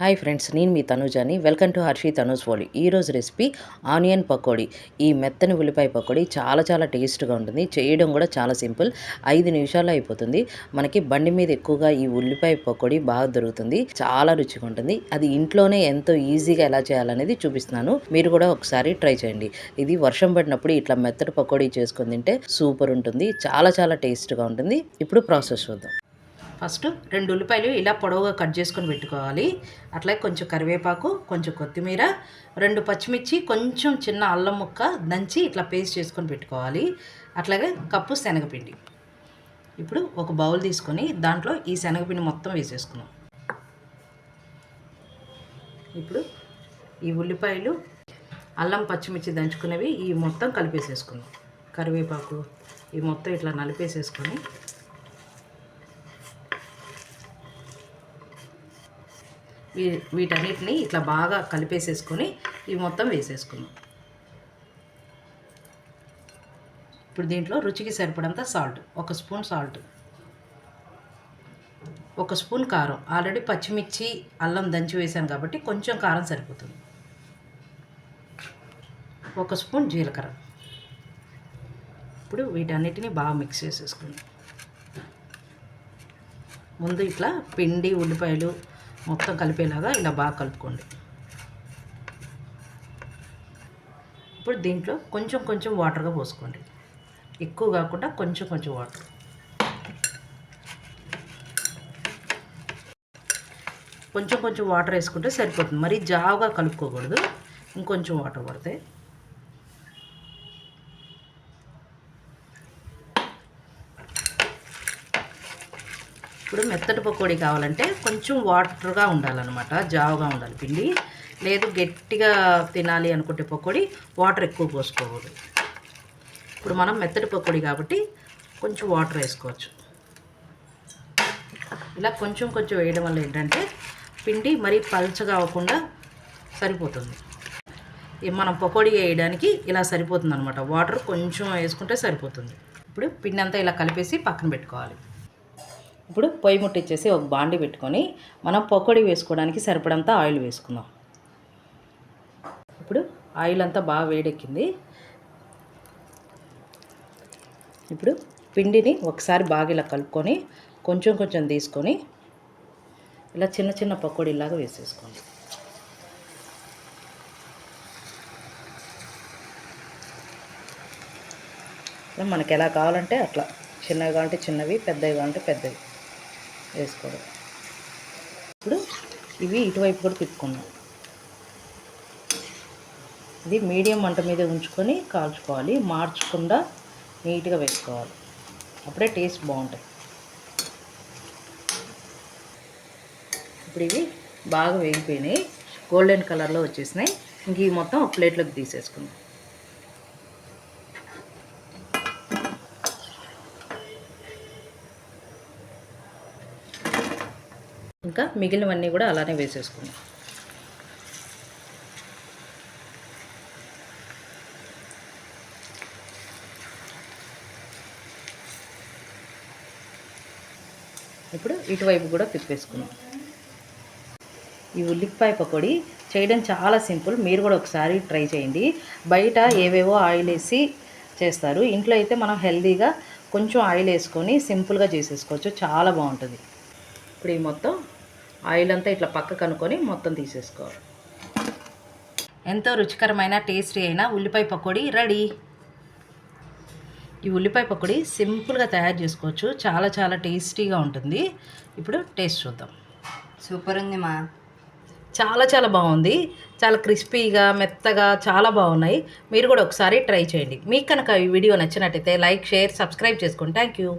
Hi friends నేను మీ తనుజాని. వెల్కమ్ టు హర్షి తనూజ్ పోలి ఈరోజు రెసిపీ ఆనియన్ పకోడీ. ఈ మెత్తని ఉల్లిపాయ పకోడీ చాలా చాలా టేస్ట్గా ఉంటుంది. చేయడం కూడా చాలా సింపుల్. ఐదు నిమిషాల్లో అయిపోతుంది. మనకి బండి మీద ఎక్కువగా ఈ ఉల్లిపాయ పకోడీ బాగా దొరుకుతుంది. చాలా రుచిగా ఉంటుంది. అది ఇంట్లోనే ఎంతో ఈజీగా ఎలా చేయాలనేది చూపిస్తున్నాను. మీరు కూడా ఒకసారి ట్రై చేయండి. ఇది వర్షం పడినప్పుడు ఇట్లా మెత్తటి పకోడీ చేసుకుని తింటే సూపర్ ఉంటుంది. చాలా చాలా టేస్ట్గా ఉంటుంది. ఇప్పుడు ప్రాసెస్ చూద్దాం. ఫస్ట్ రెండు ఉల్లిపాయలు ఇలా పొడవుగా కట్ చేసుకొని పెట్టుకోవాలి. అట్లాగే కొంచెం కరివేపాకు కొంచెం కొత్తిమీర రెండు పచ్చిమిర్చి కొంచెం చిన్న అల్లం ముక్క దంచి ఇట్లా పేస్ట్ చేసుకొని పెట్టుకోవాలి. అట్లాగే కప్పు శనగపిండి. ఇప్పుడు ఒక బౌల్ తీసుకొని దాంట్లో ఈ శనగపిండి మొత్తం వేసేసుకున్నాం ఇప్పుడు ఈ ఉల్లిపాయలు అల్లం పచ్చిమిర్చి దంచుకునేవి ఈ మొత్తం కలిపేసేసుకున్నాం కరివేపాకు ఈ మొత్తం ఇట్లా నలిపేసేసుకొని వీటన్నిటిని ఇట్లా బాగా కలిపేసేసుకొని ఇవి మొత్తం వేసేసుకుందాం. ఇప్పుడు దీంట్లో రుచికి సరిపడంత సాల్ట్ ఒక స్పూన్ సాల్ట్ ఒక స్పూన్ కారం. ఆల్రెడీ పచ్చిమిర్చి అల్లం దంచి వేసాను కాబట్టి కొంచెం కారం సరిపోతుంది. ఒక స్పూన్ జీలకర్ర. ఇప్పుడు వీటన్నిటిని బాగా మిక్స్ చేసేసుకుందాం. ముందు ఇట్లా పిండి ఉల్లిపాయలు మొత్తం కలిపేలాగా ఇలా బాగా కలుపుకోండి. ఇప్పుడు దీంట్లో కొంచెం కొంచెం వాటర్గా పోసుకోండి. ఎక్కువ కాకుండా కొంచెం కొంచెం వాటర్. కొంచెం కొంచెం వాటర్ వేసుకుంటే సరిపోతుంది. మరీ జావుగా కలుపుకోకూడదు. ఇంకొంచెం వాటర్ పడితే. ఇప్పుడు మెత్తటి పకోడీ కావాలంటే కొంచెం వాటర్గా ఉండాలన్నమాట జావుగా ఉండాలి పిండి. లేదు గట్టిగా తినాలి అనుకుంటే పకోడీ వాటర్ ఎక్కువ పోసుకోకూడదు. ఇప్పుడు మనం మెత్తటి పకోడీ కాబట్టి కొంచెం వాటర్ వేసుకోవచ్చు. ఇలా కొంచెం కొంచెం వేయడం వల్ల ఏంటంటే పిండి మరీ పల్చగా అవ్వకుండా సరిపోతుంది. మనం పకోడీ వేయడానికి ఇలా సరిపోతుంది అనమాట వాటర్ కొంచెం వేసుకుంటే సరిపోతుంది. ఇప్పుడు పిండి అంతా ఇలా కలిపేసి పక్కన పెట్టుకోవాలి. ఇప్పుడు పొయ్యి ముట్టించేసి ఒక బాండి పెట్టుకొని మనం పకోడీ వేసుకోవడానికి సరిపడంత ఆయిల్ వేసుకుందాం. ఇప్పుడు ఆయిల్ అంతా బాగా వేడెక్కింది. ఇప్పుడు పిండిని ఒకసారి బాగా ఇలా కలుపుకొని కొంచెం కొంచెం తీసుకొని ఇలా చిన్న చిన్న పకోడీలాగా వేసేసుకోండి. మనకి ఎలా కావాలంటే అట్లా. చిన్నవి కావాలంటే చిన్నవి పెద్దవి కావాలంటే పెద్దవి. వేసుకోవడం. ఇప్పుడు ఇవి ఇటువైపు కూడా తిప్పుకున్నాం. ఇది మీడియం మంట మీద ఉంచుకొని కాల్చుకోవాలి. మార్చకుండా నీట్గా వేసుకోవాలి. అప్పుడే టేస్ట్ బాగుంటుంది ఇప్పుడు ఇవి బాగా వేగిపోయినాయి. గోల్డెన్ కలర్లో వచ్చేసినాయి. ఇంక ఇవి మొత్తం ఒక ప్లేట్లోకి తీసేసుకుందాం. ఇంకా మిగిలినవన్నీ కూడా అలానే వేసేసుకుందాం ఇప్పుడు ఇటువైపు కూడా తిప్పేసుకుందాం ఈ ఉల్లిపాయ పకోడీ చేయడం చాలా సింపుల్. మీరు కూడా ఒకసారి ట్రై చేయండి. బయట ఏవేవో ఆయిల్ వేసి చేస్తారు. ఇంట్లో అయితే మనం హెల్తీగా కొంచెం ఆయిల్ వేసుకొని సింపుల్గా చేసేసుకోవచ్చు. చాలా బాగుంటుంది. ఇప్పుడు ఈ మొత్తం ఆయిల్ అంతా ఇట్లా పక్కకు అనుకొని మొత్తం తీసేసుకోవాలి. ఎంతో రుచికరమైన టేస్టీ అయిన ఉల్లిపాయ పకోడీ రెడీ. ఈ ఉల్లిపాయ పకోడీ సింపుల్గా తయారు చేసుకోవచ్చు. చాలా చాలా టేస్టీగా ఉంటుంది. ఇప్పుడు టేస్ట్ చూద్దాం. సూపర్ ఉంది మా. చాలా చాలా బాగుంది. చాలా క్రిస్పీగా మెత్తగా చాలా బాగున్నాయి. మీరు కూడా ఒకసారి ట్రై చేయండి. మీకు కనుక ఈ వీడియో నచ్చినట్టయితే లైక్ షేర్ సబ్స్క్రైబ్ చేసుకోండి థ్యాంక్ యూ.